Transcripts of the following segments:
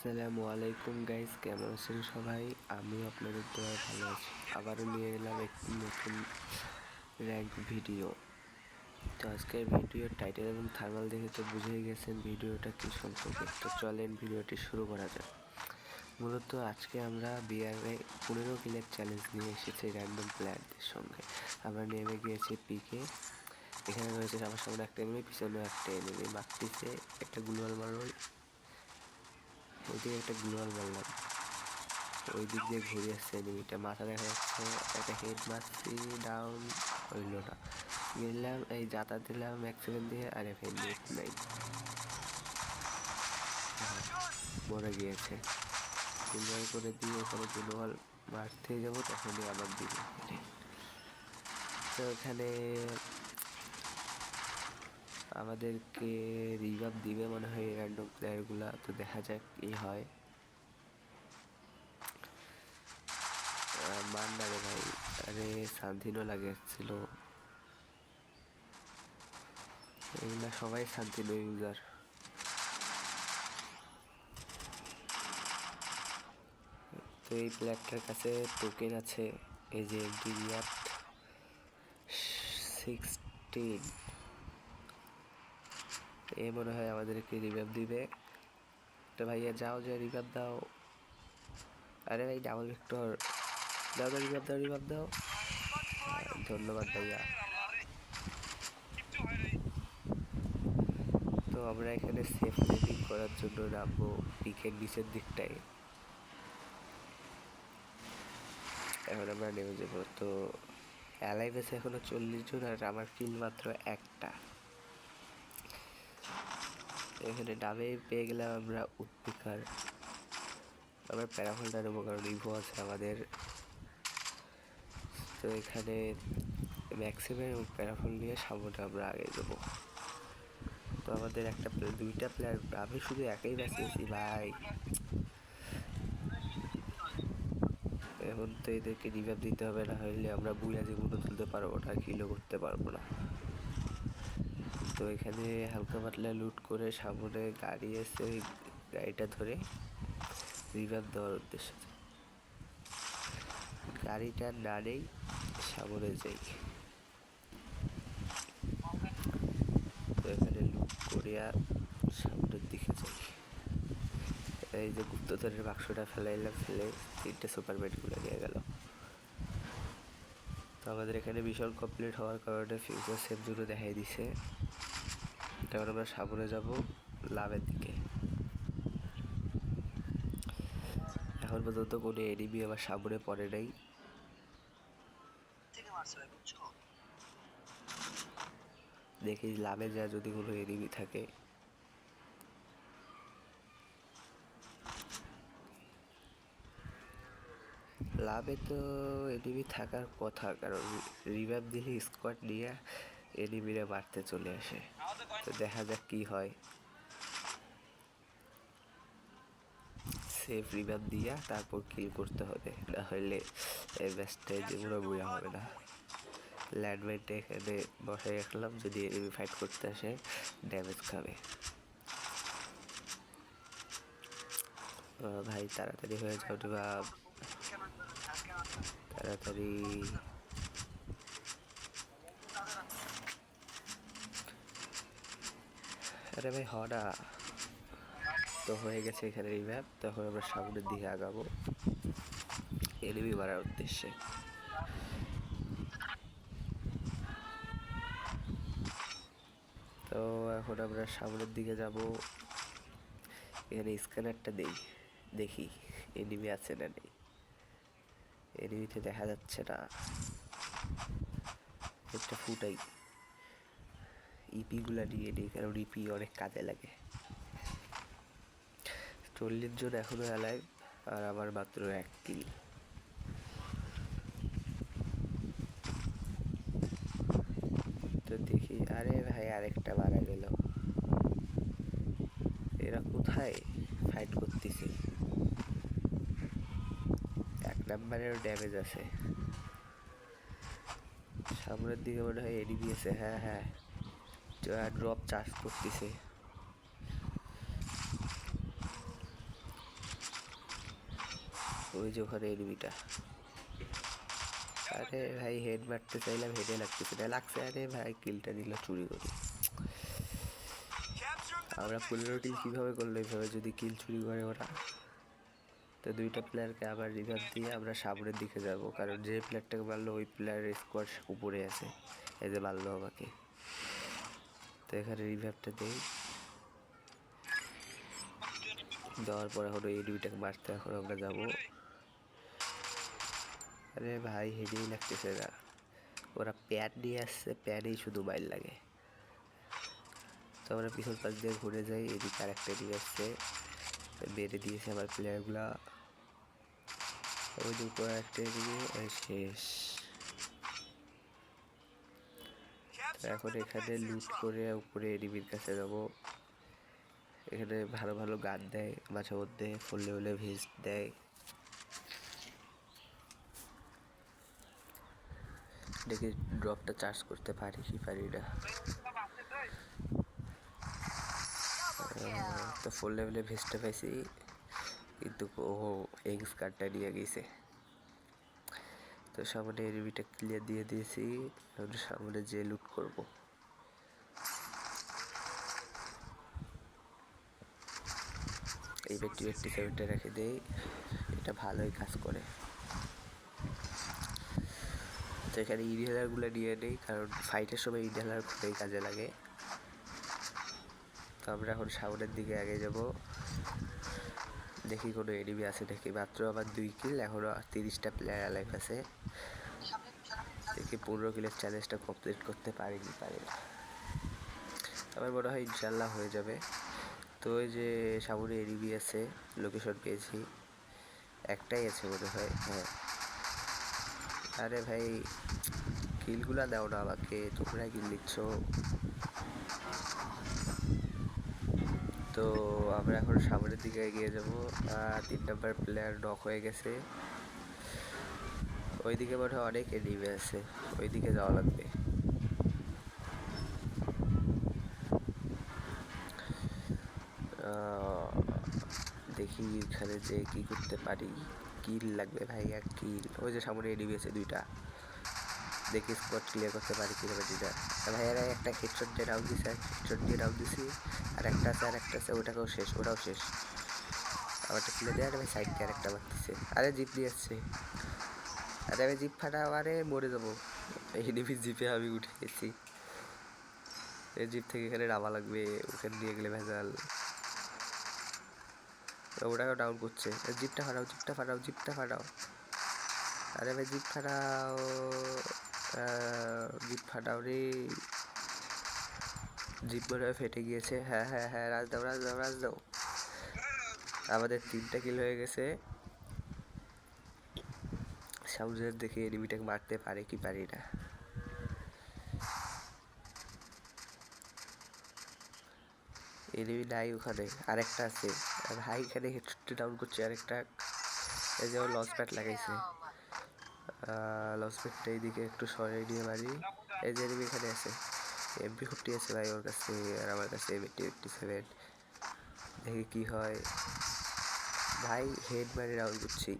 আসসালামু আলাইকুম গাইস কেমন আছেন সবাই? আমি আপনাদের দোয়ায় ভালো আছি। আবারও নিয়ে এলাম একটি নতুন র্যাঙ্ক ভিডিও তো আজকের ভিডিওর টাইটেল এবং থার্মাল দেখে তো বুঝেই গেছেন ভিডিওটা কী সম্পর্কে। তো চলেন ভিডিওটি শুরু করা যাক। মূলত আজকে আমরা বিআরএ পনেরো কিলের চ্যালেঞ্জ নিয়ে এসেছি র্যান্ডম প্লেয়ারদের সঙ্গে। আমরা নেমে গিয়েছি পিকে এখানে রয়েছে আমার সামনে একটা এনিমি পিছনেও একটা এনিমি মারতেছে একটা গুলওয়াল মারো ওইদিকে একটা গ্লোয়াল মারলাম। ওই দিক দিয়ে ঘুরে আসছে এনিমিটা মাথা দেখা যাচ্ছে, একটা হেড মারছি ডাউন হইল না। গেলাম, এই যাতা দিলাম সেকেন্ড দিয়ে, আর এফ নেট নাই। মরে গিয়েছে। তিনবার করে দিয়ে ওখানে গ্লোয়াল মারতে যাব, তখনই আবার দিল তো এখানে আমাদেরকে রিভাব দিবে মনে হয় র্যান্ডম প্লেয়ারগুলা তো দেখা যাক কি হয়। মান না রে ভাই, আরে শান্তিনও লাগেছিল এগুলা সবাই শান্তি শান্তিনো ইউজার তো এই প্লেয়ারটার কাছে টোকেন আছে, এই যে গিরিয়াট সিক্সটিন এ মনে হয় আমাদেরকে রিভাইভ দিবে। তো ভাইয়া, যাও যে রিভাইভ দাও। আরে ভাই ডাবল ভিক্টর দাও দাও রিভাইভ দাও রিভাইভ দাও। ধন্যবাদ ভাইয়া। তো আমরা এখানে সেফ লেন্ডিং করার জন্য নামবো পিকের নিচের দিকটায়। এখন আমরা নেমে যাব। তো অ্যালাইভ আছে এখনও চল্লিশ জন আর আমার কিল মাত্র একটা। এখানে ডাবে পেয়ে গেলাম আমরা উৎপিকার। আবার প্যারাফলটা নেব কারণ ইভো আছে আমাদের। তো এখানে ম্যাক্সিমাম এবং প্যারাফল নিয়ে সামনে আমরা আগে যাব তো আমাদের একটা দুইটা প্লেয়ার, আমি শুধু একাই বাঁচিয়েছি, ভাই। এখন তো এদেরকে রিভাইভ দিতে হবে, না হইলে আমরা বুয়া জীবনও তুলতে পারব না কিলো করতে পারব না। তো এখানে হালকা পাতলা লুট করে সামনে গাড়ি এসে ওই গাড়িটা ধরে রিভাইভ দেওয়ার উদ্দেশ্যে। গাড়িটা না নেই, সামনে যাই। তো এখানে লুট করে আর সামনের দিকে যাই। এই যে গুপ্তধরের বাক্সটা ফেলাইলাম, ফেলে তিনটে সুপার ব্যাটগুলো নিয়ে গেল তো আমাদের এখানে মিশন কমপ্লিট হওয়ার কারণে ফিউচার সেভ জুড়ে দেখাই দিছে। এবার আমরা সামনে যাব লাভের দিকে। এখন পর্যন্ত কোনো এনিমি আমার সামনে পড়ে নাই। দেখি লাভে যা যদি কোনো এনিমি থাকে। লাভে তো এনিমি থাকার কথা, কারণ রিভাইভ দিলে স্কোয়াড নিয়ে এনিমিরা মারতে চলে আসে। তো দেখা যাক কি হয়। সেফ রিভাইভ দিয়া তারপর কিল করতে হবে। না হলে এই ম্যাচটায় যেগুলো বুয়া হবে না। ল্যান্ডমাইনটা এখানে বসাই রাখলাম, যদি এনিমি ফাইট করতে আসে ড্যামেজ খাবে। ভাই, তাড়াতাড়ি হয়ে যাও বাপ তাড়াতাড়ি। আরে ভাই হডা তো হয়ে গেছে এখানে রিম্যাপ তখন আমরা সামনের দিকে আগাবো। এনিমি মারার উদ্দেশ্যে। তো এখন আমরা সামনের দিকে যাব। এখানে স্ক্যানারটা দেই। দেখি এনিমি আছে না নেই। এনিমিতে দেখা যাচ্ছে না। একটা ফুটাই। ইপিগুলা নিয়ে নিই কারণ ইপি অনেক কাজে লাগে। চল্লিশ জন এখনও অ্যালাইভ আর আমার মাত্র এক কিল তো দেখি, আরে ভাই, আরেকটা মারা গেল। এরা কোথায়? ফাইট করতেছে। নাম্বারের ড্যামেজ আছে। সামনের দিকে মনে হয় এনিমি আছে হ্যাঁ হ্যাঁ। ড্রপ চার্জ করতেছে। ওই যে ওখানে এনিমিটা আরে ভাই হেড মারতে চাইলাম হেডে লাগতেছে না। লাগছে, আরে ভাই, কিলটা নিল, চুরি করি। আমরা পনেরো কিল কীভাবে করল এইভাবে যদি কিল চুরি করে ওরা? তো দুইটা প্লেয়ারকে আবার রিভাইভ দিয়ে আমরা সামনের দিকে যাব। কারণ যে প্লেয়ারটাকে মারলো, ওই প্লেয়ারের স্কোয়াড উপরে আছে। এই যে মারলো আমাকে। তো এখানে রিভাইভটা দেই। দেওয়ার পরে এখন এই দুইটাকে মারতে এখন আমরা যাব। আরে ভাই হেভি লাগতেছে না। ওরা প্যাড নিয়ে আসছে প্যাডেই শুধু মাইল লাগে। তো আমরা পিছন পাশ দিয়ে ঘুরে যাই, এদিকে আরেকটা নিয়ে আসছে। বেড়ে দিয়েছে আমার প্লেয়ারগুলা ওই যে উপরে একটা এদিকে শেষ এখন এখানে লুট করে উপরে এনিমির কাছে যাব এখানে ভালো ভালো গান দেয় মাঝে মধ্যে ফুল লেভেলে ভিজ দেয় দেখি ড্রপটা চার্জ করতে পারি কি পারি না তো ফুল লেভেলে ভেস্টে পাইছি। কিন্তু ও এক্স কার্ডটা নিয়ে গেছে। তো সামনে এনিমিটা ক্লিয়ার দিয়ে দিয়েছি। এখন সামনে যে লুট করব। এই ব্যক্তি ব্যক্তি সেভেনটা রেখে দেই। এটা ভালোই কাজ করে। তো এখানে ইনহেলারগুলো নিয়ে নেই, কারণ ফাইটের সময় ইনহেলার খুবই কাজে লাগে। তো আমরা এখন সামনের দিকে আগে যাব। দেখি কোনো এনিমি আছে নাকি। মাত্র আমার দুই কিল এখনও তিরিশটা প্লেয়ার অ্যালাইভ আছে। দেখি পনেরো কিলের চ্যালেঞ্জটা কমপ্লিট করতে পারি কি পারি আমার মনে হয় ইনশাল্লাহ হয়ে যাবে। তো ওই যে সামনে এনিমি আছে লোকেশন পেয়েছি। একটাই আছে মনে হয় হ্যাঁ। আরে ভাই কিলগুলা দাও না আমাকে, তোমরা কিল দিচ্ছ তো আমরা এখন সামনের দিকে এগিয়ে যাব। তিন নম্বর প্লেয়ার নক হয়ে গেছে। ওইদিকে মনে হয় অনেক এনিমি আছে। ওইদিকে যাওয়া লাগবে। দেখি এখানে যে কি করতে পারি। কিল লাগবে ভাই এক কিল। ওই যে সামনে এনিমি আছে দুইটা। দেখি স্পট ক্লিয়ার করতে পারি কীভাবে দুইটা ভাই এরা একটা হেডশট দিয়ে রাউন্ড দিছে হেডশট দিয়ে রাউন্ড দিছি, আর একটা আছে, আর একটা আছে, ওটাকেও শেষ, ওটাও শেষ। আমারটা খুলে দেয়, আর ভাই সাইড দিয়ে আরেকটা মারতেছে। আরে জিপ নিয়ে আসছে। আরে আমি জিপ ফাটাও, আরে মরে যাব। এই জিপে আমি উঠে গেছি। এই জিপ থেকে এখানে নামা লাগবে, ওখানে নিয়ে গেলে ভেজাল। ওটাকেও ডাউন করছে। জিপটা ফাটাও জিপটা ফাটাও জিপটা ফাটাও। আরে ভাই, জিপ ফাটাও। জিপ ফাটাও রে জিপ মনে ফেটে গিয়েছে। হ্যাঁ হ্যাঁ হ্যাঁ রাজ দাও রাজ দাও রাজ দাও। আমাদের তিনটা কিল হয়ে গেছে। সামনের দেখে এনিমিটাকে মারতে পারে কি পারি না। এনিমি নাই ওখানে, আরেকটা আছে। আর ভাই এখানে হেডশটে ডাউন করছে আরেকটা। এই যে লস প্যাড লাগাইছে। লস প্যাডটা এইদিকে একটু সরাই নিয়ে মারি। এই যে enemy এখানে আছে এমপি ফিফটি আছে ভাই ওর কাছে, আর আমার কাছে এম এমপি ফিফটি সেভেন দেখি কি হয়। ভাই হেড মারি রাউন্ড করছি।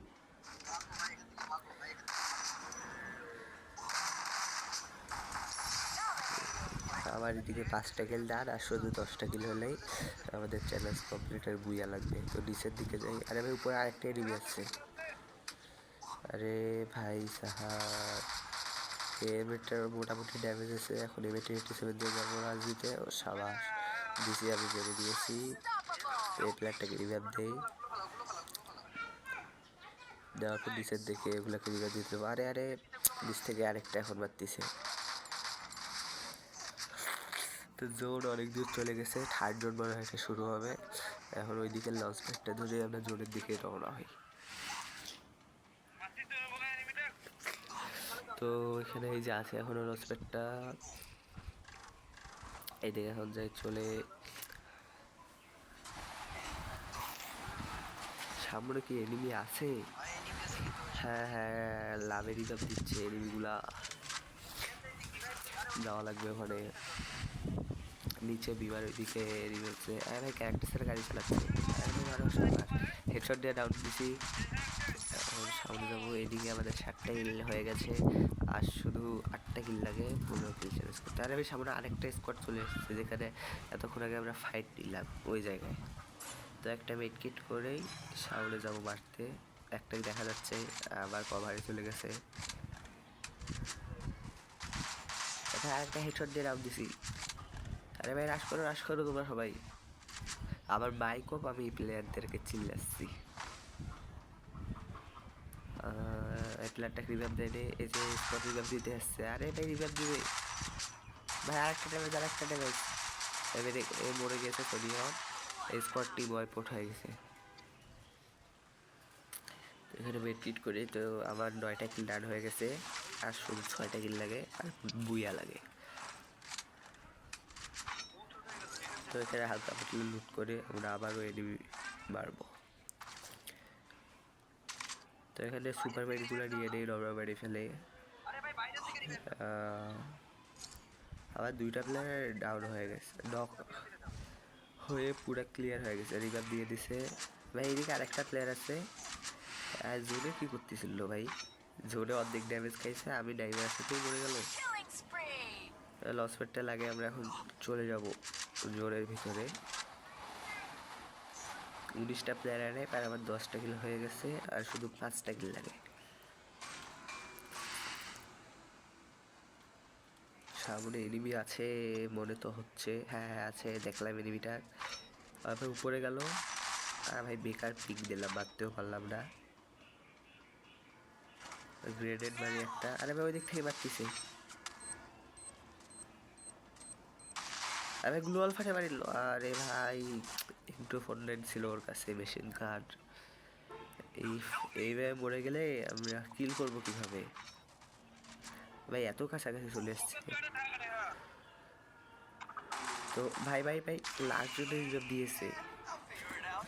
আমার এদিকে পাঁচটা কিল ডান আর শুধু দশটা কিল হলেই আমাদের চ্যালেঞ্জ কমপ্লিট আর বুইয়া লাগবে। তো নিচের দিকে যাই। আর ভাই, উপরে আরেকটা এনিমি আছে। আরে ভাই সাহাব এমিটার মোটামুটি ড্যামেজ আছে এখন এমিটার এইটি সেভেন দিয়ে যাব ও সাবাস দিছি আমি জেনে দিয়েছি। তো এই প্লেয়ারটাকে রিভাইভ দেই। দেওয়ার পর নিচের দেখে এগুলোকে রিভাইভ দিতে আরে আরে নিচ থেকে আরেকটা এখন মারতেছে। তো জোন অনেক দূর চলে গেছে। থার্ড জোন মনে হয় শুরু হবে। এখন ওই দিকে লঞ্চ প্যাডটা ধরে আমরা জোনের দিকে রওনা হই। তো এখানে এই যে আছে এখন লঞ্চ প্যাডটা এই দিকে এখন যাই চলে। সামনে কি এনিমি আছে? হ্যাঁ হ্যাঁ লাভের রিজার্ভ দিচ্ছে এনিমিগুলা যাওয়া লাগবে ওখানে। নিচে বিমার ওইদিকে আরে ভাই ক্যারেক্টার গাড়ি চালাচ্ছে। হেডশট দিয়ে ডাউন দিছি। এখন সামনে যাব এদিকে আমাদের সাতটা কিল হয়ে গেছে। আর শুধু আটটা কিল লাগে পনেরো কিল চ্যালেঞ্জ করতে আর আমি সামনে আরেকটা স্কোয়াড চলে এসেছি যেখানে এতক্ষণ আগে আমরা ফাইট নিলাম ওই জায়গায়। তো একটা মেড কিট করেই সামনে যাব মারতে। একটাই দেখা যাচ্ছে, আবার কভারে চলে গেছে। এটা একটা হেডশট দিয়ে রাম দিছি। আরে ভাই রাশ করো রাশ করো তোমরা সবাই। আবার বাইকও আমি প্লেয়ারদেরকে চিল্লাচ্ছি এই প্লেয়ারটা রিভাইভ দেয় রে এই যে দিতে আসছে আরে ভাই দিবে। ভাই, আরেকটা ড্যামেজ ড্যামেজ এবারে এ মরে গেছে এই স্কোয়াড টিম ওয়াইপোর্ট হয়ে গেছে। এখানে করি, তো আমার নয়টা কিল ডান হয়ে গেছে। আর শুধু ছয়টা কিল লাগে, আর বুইয়া লাগে। তো এখানে হালকা পাতলা লুট করে আমরা আবারও এনিমি মারবো তো এখানে সুপার ম্যারিগুলো নিয়ে নেই নর্মাল ম্যারি ফেলে আবার দুইটা প্লেয়ার ডাউন হয়ে গেছে নক হয়ে পুরো ক্লিয়ার হয়ে গেছে রিভার দিয়ে দিছে। ভাই এদিকে আরেকটা প্লেয়ার আছে। জোনে কি করতেছিল ভাই? জোনে অর্ধেক ড্যামেজ খাইছে আমি ডাইভার সাথেই মরে গেল Killing spree! লস পেটটা লাগে আমরা এখন চলে যাব জোরের ভিতরে। উনিশটা প্লেয়ার আর আমার দশটা কিল হয়ে গেছে, আর শুধু পাঁচটা কিল লাগে। সামনে এনিমি আছে, মনে তো হচ্ছে হ্যাঁ হ্যাঁ আছে, দেখলাম এনিমিটা তারপর উপরে গেল। আর ভাই, বেকার পিক দিলাম, মারতেও পারলাম না। গ্রেডেড মারি একটা, আরে ভাই ওই দিক থেকে মারতেছে। আমি গ্লোয়াল ফাটে মারিল আরে ভাই, একটু ফোন লাইন ছিল ওর কাছে মেশিন কার্ড এই এইভাবে মরে গেলে আমরা কিল করব কীভাবে? ভাই, এত কাছাকাছি চলে এসছে। তো ভাই ভাই ভাই লাস্ট জোনে রিভাব দিয়েছে।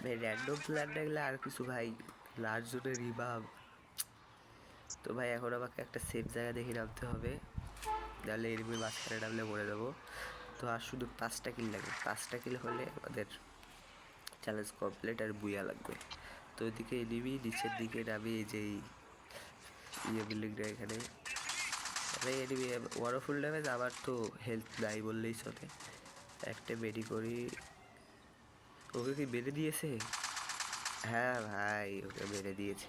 ভাই র্যান্ডম প্ল্যান দেখলে আর কিছু ভাই লাস্ট জোনে রিভাব তো ভাই, এখন আমাকে একটা সেফ জায়গা দেখে নামতে হবে। নাহলে এনিমির মাঝখানে নামলে মরে যাব। তো আর শুধু পাঁচটা কিল লাগবে পাঁচটা কিল হলে আমাদের চ্যালেঞ্জ কমপ্লিট আর বুয়া লাগবে। তো ওইদিকে এনিমি নিচের দিকে নামি এই যে ইয়ে বিল্ডিংটা এখানে। আরে এনিমি ওয়ারফুল ড্যামেজ আমার তো হেলথ নাই বললেই চলে। একটা মেডি করি। ওকে কি মেরে দিয়েছে? হ্যাঁ ভাই, ওকে মেরে দিয়েছে।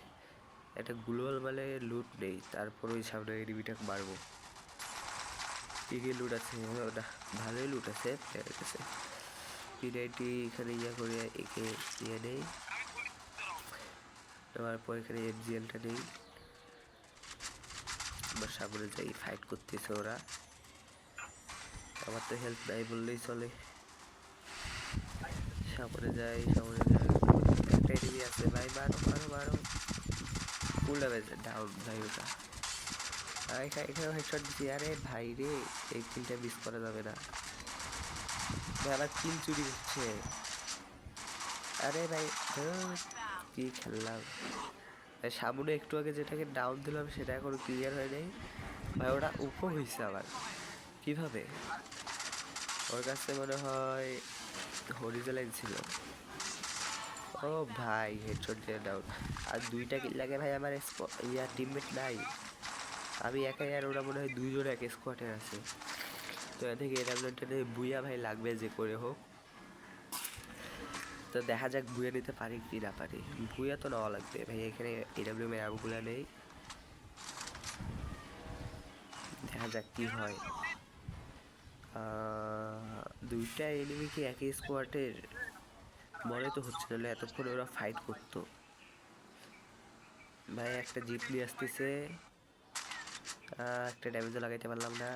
একটা গ্লোবাল মানে লুট নেই, তারপর ওই সামনে এনিমিটা মারবো। কি কি লুট আছে ওটা ভালোই লুট আছে পিনাইটি এখানে ইয়া করে একে ইয়ে নেই। নেওয়ার পর এখানে এফজিএলটা নেই। আমার সামনে যাই ফাইট করতেছে ওরা। আমার তো হেল্প নাই বললেই চলে। সামনে যাই সামনে যাই। আছে, ভাই মারো মারো মারো ফুল ডাউন ভাই, ওটা। আর এখানে এখানে হেডশট দিচ্ছি আরে ভাই রে, এই কিলটা মিস করা যাবে না। ভাই কিল চুরি হচ্ছে। আরে ভাই কি খেললাম। সামনে একটু আগে যেটাকে ডাউন দিলাম, সেটা এখনও ক্লিয়ার হয় নাই। ভাই, ওটা উপর হয়েছে আবার। কীভাবে? ওর কাছে মনে হয় হরিজেলাইন ছিল। ও ভাই হেডশট দিয়ে ডাউন আর দুইটা কিল লাগে ভাই, আমার ইয়া টিমমেট নাই। আমি একাই আর ওরা মনে হয় দুইজন এক স্কোয়াডে আছে। তো এ থেকে এরামলেন্টে বুইয়া ভাই লাগবে যে করে হোক। তো দেখা যাক বুয়ে নিতে পারি কি না পারি। বুয়া তো নেওয়া লাগবে ভাই, এখানে এডাব্লিউ এর আগুগুলা নেই। দেখা যাক কি হয়। দুইটা এনিমি কি একই স্কোয়াডের মনে তো হচ্ছে না, এতক্ষণ ওরা ফাইট করতো। ভাই একটা জিপ নিয়ে আসতেছে। একটা ড্যামেজও লাগাইতে পারলাম না।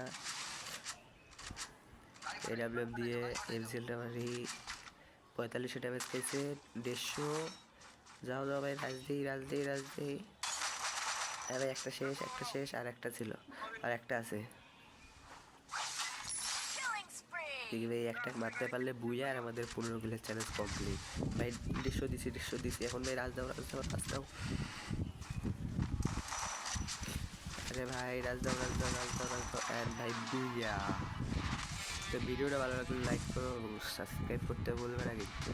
এডাব্লিউএম দিয়ে এমসিএলটা মারি পঁয়তাল্লিশশো ড্যামেজ খাইছে দেড়শো। যাও যাও ভাই রাজদি রাজদি রাজদি হ্যাঁ ভাই একটা শেষ একটা শেষ আর একটা ছিল আর একটা আছে। ভাই একটা মারতে পারলে বুইয়া আর আমাদের পনেরো কিলের চ্যালেঞ্জ কমপ্লিট ভাই দেড়শো দিছি দেড়শো দিছি। এখন ভাই রাজ দাও রাজ দাও রাজ দাও। আরে ভাই, রাজ দাও রাজ দাও রাজ দাও রাজ দাও অ্যান্ড ভাই বুইয়া তো ভিডিওটা ভালো লাগলে লাইক করো সাবস্ক্রাইব করতে বলবে না কিন্তু।